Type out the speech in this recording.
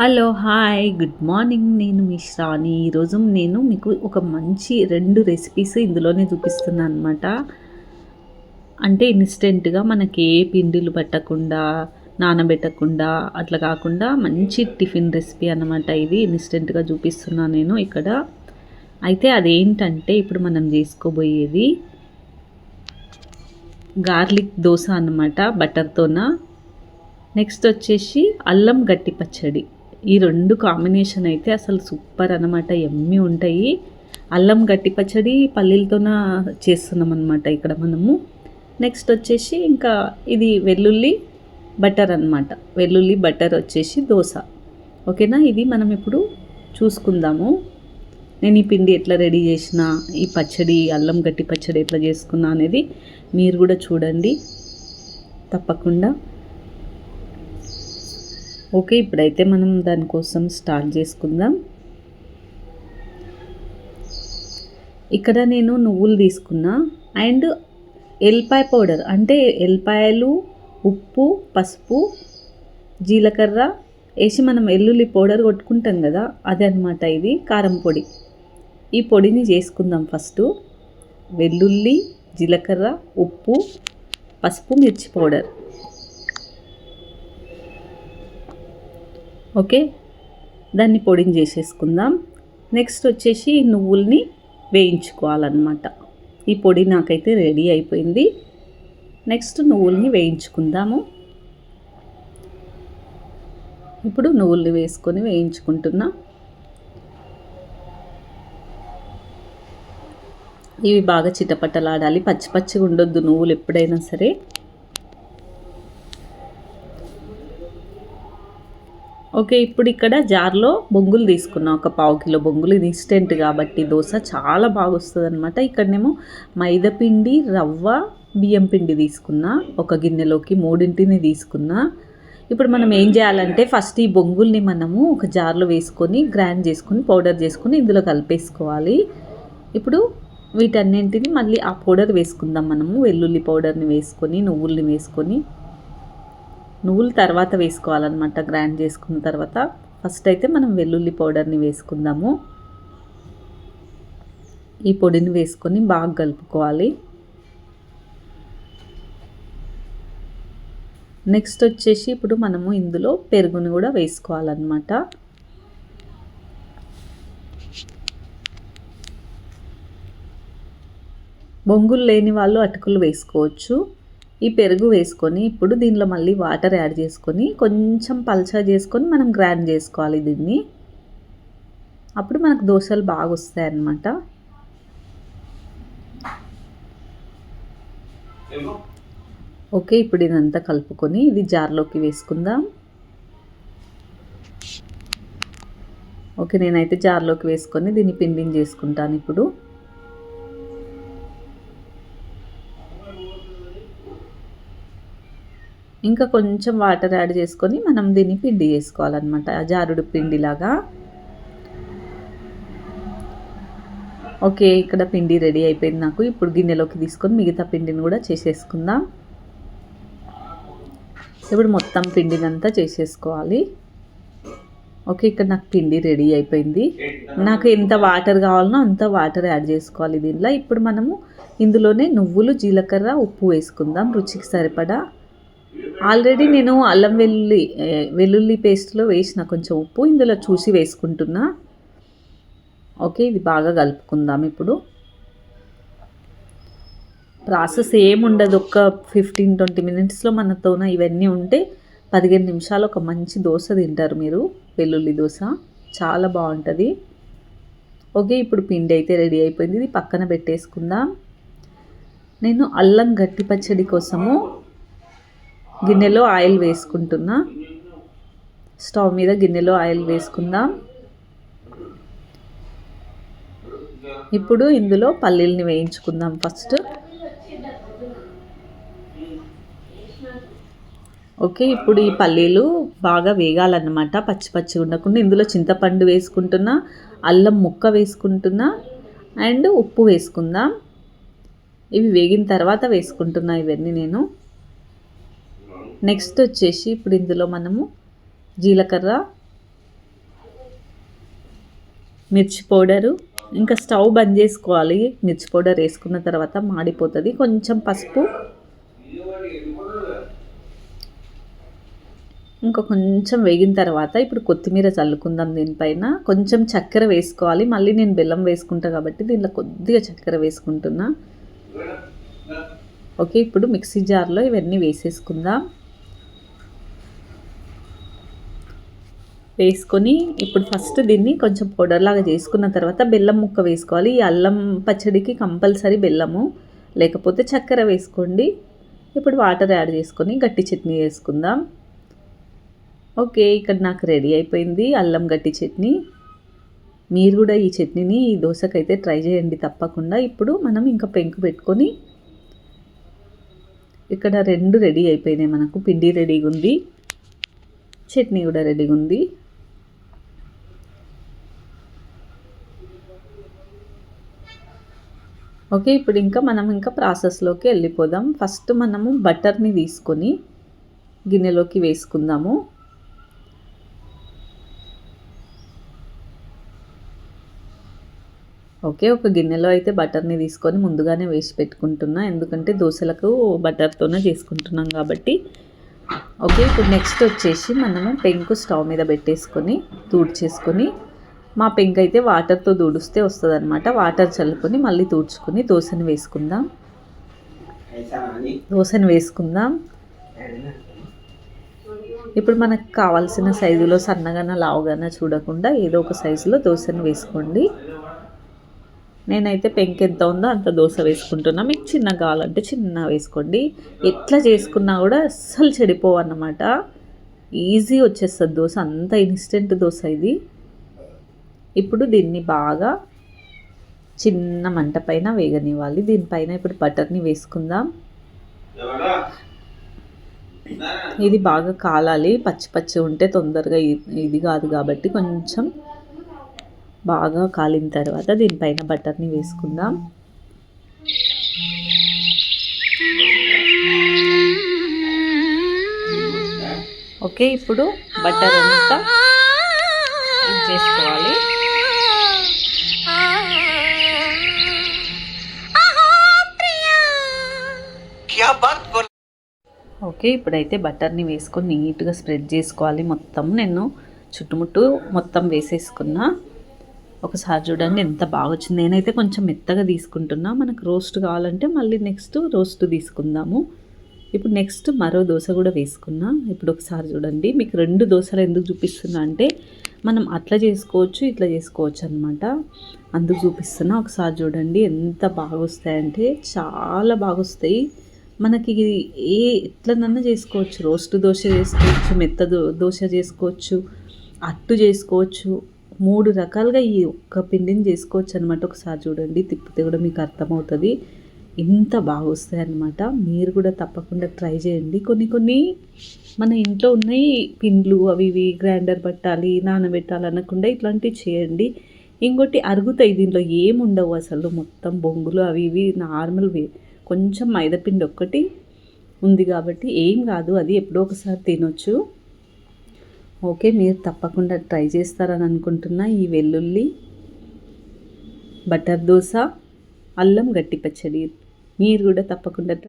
Hello hi good morning. నేను మీ శ్రావణి. ఈరోజు నేను మీకు ఒక మంచి రెండు రెసిపీస్ ఇందులోనే చూపిస్తున్నాను అనమాట అంటే ఇన్స్టెంట్గా మనకి ఏ పిండిలు పెట్టకుండా నానబెట్టకుండా అట్లా కాకుండా మంచి టిఫిన్ రెసిపీ అనమాట ఇది. ఇన్స్టెంట్గా చూపిస్తున్నాను నేను ఇక్కడ. అయితే అదేంటంటే ఇప్పుడు మనం చేసుకోబోయేది గార్లిక్ దోశ అనమాట బటర్తోన నెక్స్ట్ వచ్చేసి అల్లం గట్టి పచ్చడి. ఈ రెండు కాంబినేషన్ అయితే అసలు సూపర్ అనమాట ఎమ్మి ఉంటాయి. అల్లం గట్టి పచ్చడి పల్లీలతోన చేస్తున్నాం అనమాట ఇక్కడ మనము. నెక్స్ట్ వచ్చేసి ఇంకా ఇది వెల్లుల్లి బటర్ అనమాట వెల్లుల్లి బటర్ వచ్చేసి దోశ. ఓకేనా? ఇది మనం ఇప్పుడు చూసుకుందాము. నేను ఈ పిండి ఎట్లా రెడీ చేసిన ఈ పచ్చడి అల్లం గట్టి పచ్చడి ఎట్లా చేసుకున్నా అనేది మీరు కూడా చూడండి. తప్పకుండా. ఓకే ఇప్పుడైతే మనం దానికోసం స్టార్ట్ చేసుకుందాం. ఇక్కడ నేను నువ్వులు తీసుకున్నా. అండ్ ఎల్పాయ పౌడర్ అంటే ఎల్పాయలు ఉప్పు పసుపు జీలకర్ర వేసి మనం వెల్లుల్లి పౌడర్ కొట్టుకుంటాం కదా అదే అనమాట ఇది కారం పొడి. ఈ పొడిని చేసుకుందాం ఫస్ట్. వెల్లుల్లి జీలకర్ర ఉప్పు పసుపు మిర్చి పౌడర్. ఓకే? దాన్ని పొడిని చేసేసుకుందాం. నెక్స్ట్ వచ్చేసి నువ్వుల్ని వేయించుకోవాలన్నమాట. ఈ పొడి నాకైతే రెడీ అయిపోయింది. నెక్స్ట్ నువ్వుల్ని వేయించుకుందాము. ఇప్పుడు నువ్వుల్ని వేసుకొని వేయించుకుంటున్నా. ఇవి బాగా చిటపటలాడాలి. పచ్చి పచ్చిగా ఉండొద్దు నువ్వులు ఎప్పుడైనా సరే. ఓకే ఇప్పుడు ఇక్కడ జార్లో బొంగులు తీసుకున్నాం. ఒక పావు కిలో బొంగులు. ఇది ఇన్స్టెంట్ కాబట్టి దోశ చాలా బాగా వస్తుంది అనమాట ఇక్కడనేమో మైదాపిండి రవ్వ బియ్యం పిండి తీసుకున్నా. ఒక గిన్నెలోకి మూడింటిని తీసుకున్నా. ఇప్పుడు మనం ఏం చేయాలంటే ఫస్ట్ ఈ బొంగుల్ని మనము ఒక జార్లో వేసుకొని గ్రైండ్ చేసుకొని పౌడర్ చేసుకొని ఇందులో కలిపేసుకోవాలి. ఇప్పుడు వీటన్నింటిని మళ్ళీ ఆ పౌడర్ వేసుకుందాం మనము. వెల్లుల్లి పౌడర్ని వేసుకొని నువ్వుల్ని వేసుకొని నువ్వులు తర్వాత వేసుకోవాలన్నమాట గ్రైండ్ చేసుకున్న తర్వాత. ఫస్ట్ అయితే మనం వెల్లుల్లి పౌడర్ని వేసుకుందాము. ఈ పొడిని వేసుకొని బాగా కలుపుకోవాలి. నెక్స్ట్ వచ్చేసి ఇప్పుడు మనము ఇందులో పెరుగుని కూడా వేసుకోవాలన్నమాట. బొంగులు లేని వాళ్ళు అటుకులు వేసుకోవచ్చు. ఈ పెరుగు వేసుకొని ఇప్పుడు దీనిలో మళ్ళీ వాటర్ యాడ్ చేసుకొని కొంచెం పల్చా చేసుకొని మనం గ్రైండ్ చేసుకోవాలి దీన్ని. అప్పుడు మనకు దోశలు బాగా వస్తాయి అన్నమాట. ఓకే ఇప్పుడు ఇదంతా కలుపుకొని ఇది జార్లోకి వేసుకుందాం. ఓకే నేనైతే జార్లోకి వేసుకొని దీన్ని పిండిని చేసుకుంటాను ఇప్పుడు. ఇంకా కొంచెం వాటర్ యాడ్ చేసుకొని మనం దీన్ని పిండి చేసుకోవాలన్నమాట. జారుడు పిండిలాగా. ఓకే ఇక్కడ పిండి రెడీ అయిపోయింది నాకు. ఇప్పుడు గిన్నెలోకి తీసుకొని మిగతా పిండిని కూడా చేసేసుకుందాం. ఇప్పుడు మొత్తం పిండినంతా చేసేసుకోవాలి. ఓకే ఇక్కడ నాకు పిండి రెడీ అయిపోయింది. నాకు ఎంత వాటర్ కావాలనో అంత వాటర్ యాడ్ చేసుకోవాలి దీనిలో. ఇప్పుడు మనము ఇందులోనే నువ్వులు జీలకర్ర ఉప్పు వేసుకుందాం రుచికి సరిపడా. ఆల్రెడీ నేను అల్లం వెల్లుల్లి వెల్లుల్లి పేస్ట్లో వేసిన కొంచెం ఉప్పు ఇందులో చూసి వేసుకుంటున్నా. ఓకే ఇది బాగా కలుపుకుందాం ఇప్పుడు. ప్రాసెస్ ఏముండదు ఒక ఫిఫ్టీన్ ట్వంటీ మినిట్స్లో మనతోన ఇవన్నీ ఉంటే పదిహేను నిమిషాలు ఒక మంచి దోశ తింటారు మీరు వెల్లుల్లి దోశ. చాలా బాగుంటుంది. ఓకే ఇప్పుడు పిండి అయితే రెడీ అయిపోయింది. ఇది పక్కన పెట్టేసుకుందాం. నేను అల్లం గట్టి పచ్చడి కోసము గిన్నెలో ఆయిల్ వేసుకుంటున్నా. స్టవ్ మీద గిన్నెలో ఆయిల్ వేసుకుందాం. ఇప్పుడు ఇందులో పల్లీల్ని వేయించుకుందాం ఫస్ట్. ఓకే ఇప్పుడు ఈ పల్లీలు బాగా వేగాలన్నమాట. పచ్చి పచ్చి ఉండకుండా ఇందులో చింతపండు వేసుకుంటున్నా అల్లం ముక్క వేసుకుంటున్నా అండ్ ఉప్పు వేసుకుందాం. ఇవి వేగిన తర్వాత వేసుకుంటున్నా ఇవన్నీ నేను. నెక్స్ట్ వచ్చేసి ఇప్పుడు ఇందులో మనము జీలకర్ర మిర్చి పౌడరు ఇంకా స్టవ్ బంద్ చేసుకోవాలి. మిర్చి పౌడర్ వేసుకున్న తర్వాత మాడిపోతుంది. కొంచెం పసుపు ఇంకా కొంచెం వేగిన తర్వాత ఇప్పుడు కొత్తిమీర చల్లుకుందాం దీనిపైన. కొంచెం చక్కెర వేసుకోవాలి. మళ్ళీ నేను బెల్లం వేసుకుంటా కాబట్టి దీనిలో కొద్దిగా చక్కెర వేసుకుంటున్నా. ఓకే ఇప్పుడు మిక్సీ జార్లో ఇవన్నీ వేసేసుకుందాం. వేసుకొని ఇప్పుడు ఫస్ట్ దీన్ని కొంచెం పౌడర్ లాగా చేసుకున్న తర్వాత బెల్లం ముక్క వేసుకోవాలి. ఈ అల్లం పచ్చడికి కంపల్సరీ బెల్లము లేకపోతే చక్కెర వేసుకోండి. ఇప్పుడు వాటర్ యాడ్ చేసుకొని గట్టి చట్నీ వేసుకుందాం ఓకే ఇక్కడ నాకు రెడీ అయిపోయింది అల్లం గట్టి చట్నీ. మీరు కూడా ఈ చట్నీని ఈ దోశకైతే ట్రై చేయండి తప్పకుండా. ఇప్పుడు మనం ఇంకా పెంకు పెట్టుకొని ఇక్కడ రెండు రెడీ అయిపోయినాయి మనకు. పిండి రెడీగా ఉంది చట్నీ కూడా రెడీగా ఉంది ఓకే ఇప్పుడు ఇంకా మనం ఇంకా ప్రాసెస్లోకి వెళ్ళిపోదాం. ఫస్ట్ మనము బటర్ని తీసుకొని గిన్నెలోకి వేసుకుందాము. ఓకే ఒక గిన్నెలో అయితే బటర్ని తీసుకొని ముందుగానే వేసి పెట్టుకుంటున్నా. ఎందుకంటే దోశలకు బటర్తోనే చేసుకుంటున్నాం కాబట్టి. ఓకే ఇప్పుడు నెక్స్ట్ వచ్చేసి మనము పెంకు స్టవ్ మీద పెట్టేసుకొని తూడ్చేసుకొని మా పెంకు అయితే వాటర్తో దూడిస్తే వస్తుంది అనమాట వాటర్ చల్లుకొని మళ్ళీ తూడ్చుకొని దోశని వేసుకుందాం. దోశని వేసుకుందాం. ఇప్పుడు మనకు కావాల్సిన సైజులో సన్నగాన లావుగాన చూడకుండా ఏదో ఒక సైజులో దోశను వేసుకోండి. నేనైతే పెంక్ ఎంత ఉందో అంత దోశ వేసుకుంటున్నా. మీకు చిన్న కావాలంటే చిన్న వేసుకోండి. ఎట్లా చేసుకున్నా కూడా అస్సలు చెడిపోవు అన్నమాట ఈజీ వచ్చేస్తుంది దోశ. అంత ఇన్స్టెంట్ దోశ ఇది. ఇప్పుడు దీన్ని బాగా చిన్న మంట పైన వేగనివ్వాలి దీనిపైన ఇప్పుడు బటర్ని వేసుకుందాం ఇది బాగా కాలాలి పచ్చి పచ్చి ఉంటే తొందరగా ఇది కాదు కాబట్టి కొంచెం బాగా కాలిన తర్వాత దీనిపైన బటర్ని వేసుకుందాం ఓకే ఇప్పుడు బటర్ అంతా చేసుకోవాలి ఓకే ఇప్పుడైతే బటర్ని వేసుకొని నీట్గా స్ప్రెడ్ చేసుకోవాలి. మొత్తం నేను చుట్టుముట్టు మొత్తం వేసేసుకున్నా. ఒకసారి చూడండి ఎంత బాగా వచ్చింది నేనైతే కొంచెం మెత్తగా తీసుకుంటున్నా. మనకు రోస్ట్ కావాలంటే మళ్ళీ నెక్స్ట్ రోస్ట్ తీసుకుందాము. ఇప్పుడు నెక్స్ట్ మరో దోశ కూడా వేసుకున్నా. ఇప్పుడు ఒకసారి చూడండి. మీకు రెండు దోశలు ఎందుకు చూపిస్తున్నా అంటే మనం అట్లా చేసుకోవచ్చు ఇట్లా చేసుకోవచ్చు అనమాట అందుకు చూపిస్తున్నా. ఒకసారి చూడండి ఎంత బాగా వస్తాయంటే చాలా బాగా వస్తాయి మనకి ఏ ఎట్లనన్నా చేసుకోవచ్చు? రోస్ట్ దోశ చేసుకోవచ్చు మెత్త దోశ చేసుకోవచ్చు అట్టు చేసుకోవచ్చు. మూడు రకాలుగా ఈ ఒక్క పిండిని చేసుకోవచ్చు అనమాట ఒకసారి చూడండి తిప్పితే కూడా మీకు అర్థమవుతుంది. ఇంత బాగా వస్తాయి అనమాట మీరు కూడా తప్పకుండా ట్రై చేయండి. కొన్ని కొన్ని మన ఇంట్లో ఉన్నాయి పిండ్లు అవి ఇవి గ్రైండర్ పట్టాలి నానబెట్టాలి అనకుండా ఇట్లాంటివి చేయండి. ఇంకోటి అరుగుతాయి దీంట్లో ఏముండవు అసలు. మొత్తం బొంగులు అవి ఇవి నార్మల్ కొంచెం మైదాపిండి ఒక్కటి ఉంది కాబట్టి ఏం కాదు అది ఎప్పుడో ఒకసారి తినొచ్చు. ఓకే మీరు తప్పకుండా ట్రై చేస్తారని అనుకుంటున్నా. ఈ వెల్లుల్లి బటర్ దోశ అల్లం గట్టి పచ్చడి. మీరు కూడా తప్పకుండా